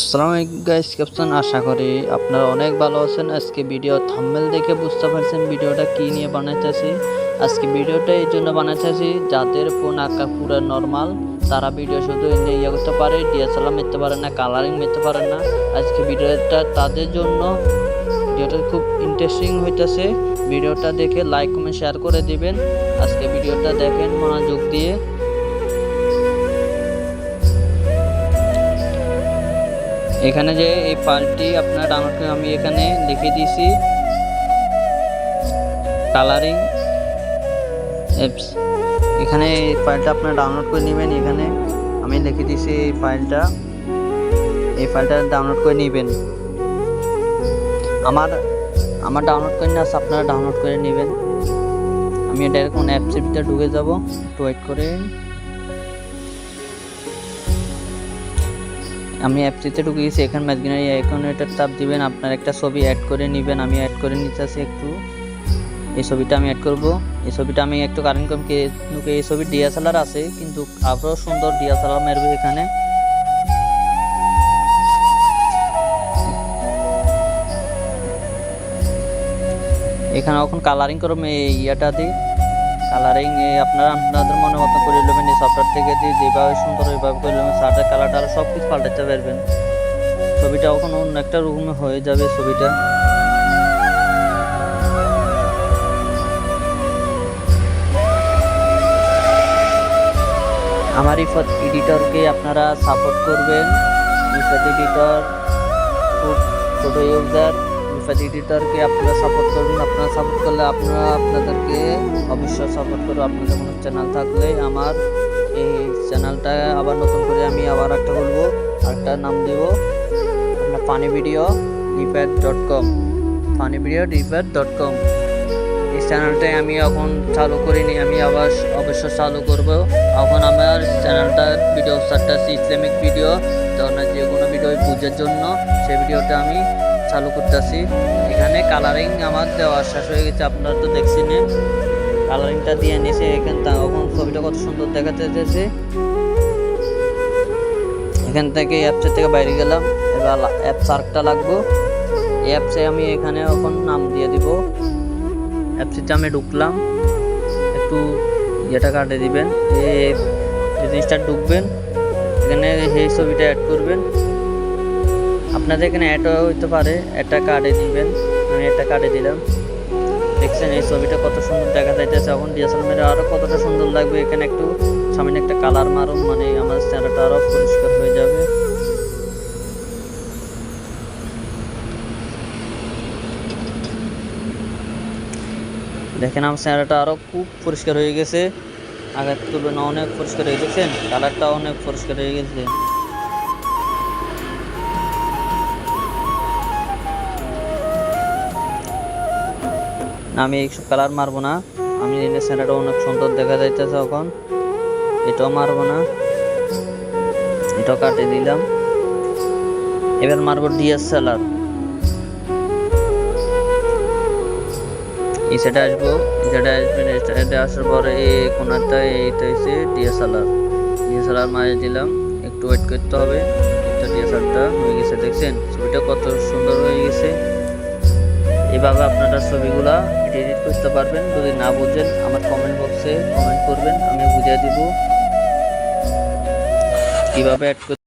আসসালামু আলাইকুম গাইস কেমন আশা করি আপনারা অনেক ভালো আছেন। আজকে ভিডিও থাম্বনেল দেখে বুঝতে পারছেন ভিডিওটা কি নিয়ে বানাইতেছি আজকে ভিডিওটা এই জন্য বানাইতেছি যাদের ফোন আঁকা পুরো নর্মাল তারা ভিডিও শুধু ইয়ে করতে পারে ডিএসএলআর মেরতে পারে না কালারিং মেরতে পারে না। আজকে ভিডিওটা তাদের জন্য ভিডিওটা খুব ইন্টারেস্টিং হইতেছে, ভিডিওটা দেখে লাইক কমেন্ট শেয়ার করে দিবেন। আজকে ভিডিওটা দেখেন মনোযোগ দিয়ে। এখানে যে এই ফাইলটি আপনার ডাউনলোড করে আমি এখানে লিখে দিয়েছি। কালারিং অ্যাপস এখানে এই ফাইলটা আপনার ডাউনলোড করে নেবেন এখানে। আমি লিখে দিয়েছি এই ফাইলটা এই ফাইলটা ডাউনলোড করে নেবেন। আমার আমার ডাউনলোড করে না আপনারা ডাউনলোড করে নেবেন। আমি ডাইরেক্ট কোন অ্যাপসের ভিতরে ঢুকে যাব। একটু ওয়েট করে। আমি অ্যাপটিতে ঢুকে গেছি এখানে ম্যাথগিনারি এখন এটা চাপ দিবেন, আপনার একটা ছবি অ্যাড করে নেবেন, আমি অ্যাড করে নিতে আসি একটু। এই ছবিটা আমি অ্যাড করব। এই ছবিটা আমি একটু কারেন্ট কম ঢুকে এই ছবি ডিএসএলআর আছে, কিন্তু আরও সুন্দর ডিএসএলআর মারবে এখানে। এখানে এখন কালারিং করব, এই ইয়াটা দিই কালারিং আপনারা আপনাদের মনে মতো করে নেবেন, এই সফটওয়্যার থেকে দিয়ে যেভাবে সুন্দর ওইভাবে করে নেবেন শার্টের কালারটা আরও সব কিছু পাল্টাতে পারবেন। ছবিটা ওখানে অন্য একটা রুমে হয়ে যাবে ছবিটা। আমার ইফত এডিটরকে আপনারা সাপোর্ট করবেন। ইফত এডিটর খুব ছোটো ইউজার ইফত এডিটরকে আপনারা সাপোর্ট করুন। আপনারা সাপোর্ট করলে আপনারা আপনাদেরকে অবশ্যই সাপোর্ট করব। আপনাদের কোনো চ্যানেল থাকলে আমার এই চ্যানেলটা আবার নতুন করে আমি আবার একটা বলব, আরেকটা নাম দেবো। আপনার funny video dpad dot com funny video dpad dot com এই চ্যানেলটাই আমি এখন চালু করিনি, আমি আবার অবশ্য চালু করব। এখন আমার চ্যানেলটা ভিডিও সারটা ইসলামিক ভিডিও তখন যে কোনো ভিডিও বুঝার জন্য সেই ভিডিওটা আমি চালু করতেছি। এখানে কালারিং আমার দেওয়া শেষ হয়ে গেছে, আপনারা তো দেখছি দেখছেন কালারিংটা দিয়ে নিয়েছে এখান তখন ছবিটা কত সুন্দর দেখাতে যেতেছে এখান থেকে অ্যাপসের থেকে বাইরে গেলাম। এবার অ্যাপস আরেকটা লাগবো। এই অ্যাপসে আমি এখানে এখন নাম দিয়ে দিব। অ্যাপসিতে আমি ঢুকলাম। একটু ইয়েটা কাটে দিবেন। এই জিনিসটা ঢুকবেন। এখানে এই ছবিটা অ্যাড করবেন। আপনাদের এখানে অ্যাডও হইতে পারে। একটা কার্ডে দিবেন। আমি একটা কার্ডে দিলাম। দেখছেন এই ছবিটা কত সুন্দর দেখা যাইতেছে। এখন ডিএসএল মেরে আরও কতটা সুন্দর লাগবে এখানে একটু সামনে একটা কালার মারুন মানে আমার চেহারাটা আরও পরিষ্কার হয়ে যাবে। দেখেন আমার চেহারাটা আরও খুব পরিষ্কার হয়ে গেছে। আগের তুলনায় অনেক পরিষ্কার হয়ে গেছেন কালারটা অনেক পরিষ্কার হয়ে গেছে। আমি কালার মারবো না। আমি চেহারাটা অনেক সুন্দর দেখা যাইতেছে এখন। এটাও মারবো না। এটাও কাটে দিলাম। এবার মারবো ডিএসএলআর এই সাইডে আসব। সাইডে আসবেন আসার পরে এই কোনারটা, এইটা হচ্ছে ডিএসএলআর ডিএসএলআর মারে দিলাম। একটু ওয়েট করতে হবে। ডিএসএলআরটা হয়ে গেছে, দেখছেন? ছবিটা কত সুন্দর হয়ে গেছে। এভাবে আপনারা ছবিগুলো এডিট করতে পারবেন। যদি না বুঝেন, আমার কমেন্ট বক্সে কমেন্ট করবেন, আমি বুঝিয়ে দিব। কীভাবে অ্যাড